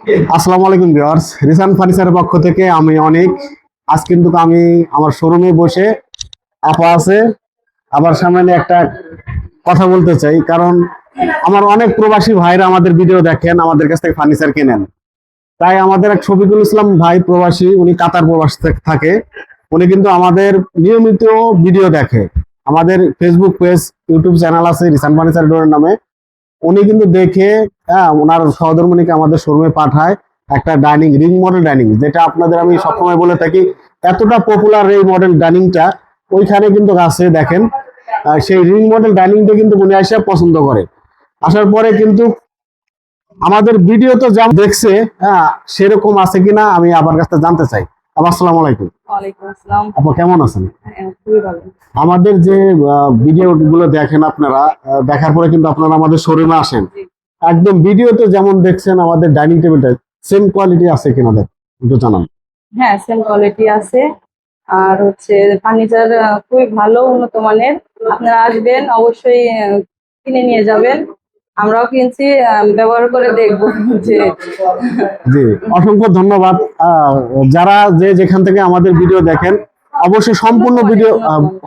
আসসালামু আলাইকুম ভিউয়ার্স। রিসান ফার্নিচারের পক্ষ থেকে আমি অনেক। আজ কিন্তু আমি আমার শোরুমে বসে আপা আছে। আবার সামনে একটা কথা বলতে চাই, কারণ আমার অনেক প্রবাসী ভাইরা আমাদের ভিডিও দেখেন, আমাদের কাছ থেকে ফার্নিচার কেনেন। তাই আমাদের এক শফিকুল ইসলাম ভাই প্রবাসী, উনি কাতার প্রবাস থেকে। উনি কিন্তু আমাদের নিয়মিত ভিডিও দেখে। আমাদের ফেসবুক পেজ ইউটিউব চ্যানেল আছে রিসান ফার্নিচার ডোরের নামে। উনি কিন্তু দেখে হ্যাঁ ওনার সহধর্মণীকে আমাদের শোরুমে পাঠায় একটা ডাইনিং রিং মডেল ডাইনিং যেটা আপনাদের আমি সবসময় বলে থাকি এতটা পপুলার এই মডেল ডাইনিংটা ওইখানে কিন্তু আছে দেখেন সেই রিং মডেল ডাইনিংটা কিন্তু উনি এসে পছন্দ করে। আসার পরে কিন্তু আমাদের ভিডিও তো যেমন দেখছে হ্যাঁ সেরকম আছে কিনা আমি আবার কাছে জানতে চাই। আসসালামু আলাইকুম। আপু কেমন আছেন? হ্যাঁ, আমাদের যে ভিডিও গুলো দেখেন আপনারা দেখার পরে কিন্তু আপনারা আমাদের শোরুমে আসেন। একদম ভিডিওতে যেমন দেখছেন আমাদের ডাইনিং টেবিলটা সেম কোয়ালিটি আছে কিনা দেখ একটু জানান। হ্যাঁ সেম কোয়ালিটি আছে। আর হচ্ছে ফার্নিচার খুবই ভালো উন্নত মানের। আপনারা আসবেন অবশ্যই কিনে নিয়ে যাবেন। আমরাও কিনছি ব্যবহার করে দেখব যে জি অসংখ্য ধন্যবাদ। যারা যে যেখান থেকে আমাদের ভিডিও দেখেন অবশ্যই সম্পূর্ণ ভিডিও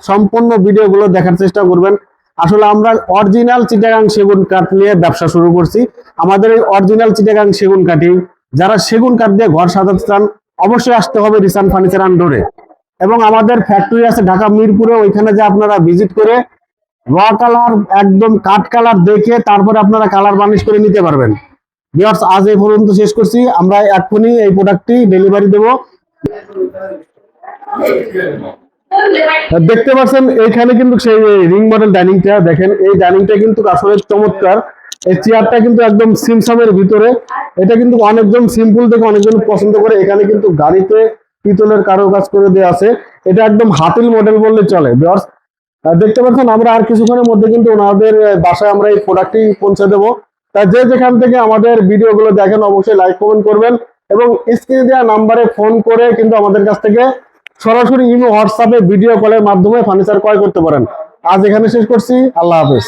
সম্পূর্ণ ভিডিও গুলো দেখার চেষ্টা করবেন। আসলে আমরা অরিজিনাল চিটাগাং সেগুন কাঠ নিয়ে ব্যবসা শুরু করছি। আমাদের এই অরিজিনাল চিটাগাং সেগুন কাঠি যারা সেগুন কাঠ দিয়ে ঘর সাজাতে চান, অবশ্যই আসতে হবে রিসান ফার্নিচার আন্ডোরে এবং আমাদের ফ্যাক্টরি আছে ঢাকা মিরপুরে, ওইখানে যে আপনারা ভিজিট করে র কালার একদম কাঠ কালার দেখে তারপরে আপনারা কালার বার্নিশ করে নিতে পারবেন। ভিউয়ার্স আজ এই পর্যন্ত শেষ করছি। আমরা এক্ষুনি এই প্রোডাক্টটি ডেলিভারি দেব। দেখতে পাচ্ছেন, এইখানে কিন্তু সেই রিং মডেল ডাইনিংটা দেখেন, এই ডাইনিংটা কিন্তু আসলে চমৎকার। এই চেয়ারটা কিন্তু একদম সিমসামের ভিতরে। এটা কিন্তু অনেকজন সিম্পল থেকে অনেকজন পছন্দ করে। এখানে কিন্তু গাড়িতে পিতলের কারুকাজ করে দেওয়া আছে। এটা একদম হাতিল মডেল বললে চলে দেখতে পাচ্ছেন, আমরা আর কিছুক্ষণের মধ্যে কিন্তু ওনাদের বাসায় আমরা এই প্রোডাক্টটি পৌঁছে দেবো। তা যে যেখান থেকে আমাদের ভিডিওগুলো দেখেন, অবশ্যই লাইক কমেন্ট করবেন এবং স্ক্রিনে দেওয়া নাম্বারে ফোন করে কিন্তু আমাদের কাছ থেকে সরাসরি ইমো হোয়াটসঅ্যাপে ভিডিও কলের মাধ্যমে ফার্নিচার ক্রয় করতে পারেন। আজ এখানে শেষ করছি। আল্লাহ হাফেজ।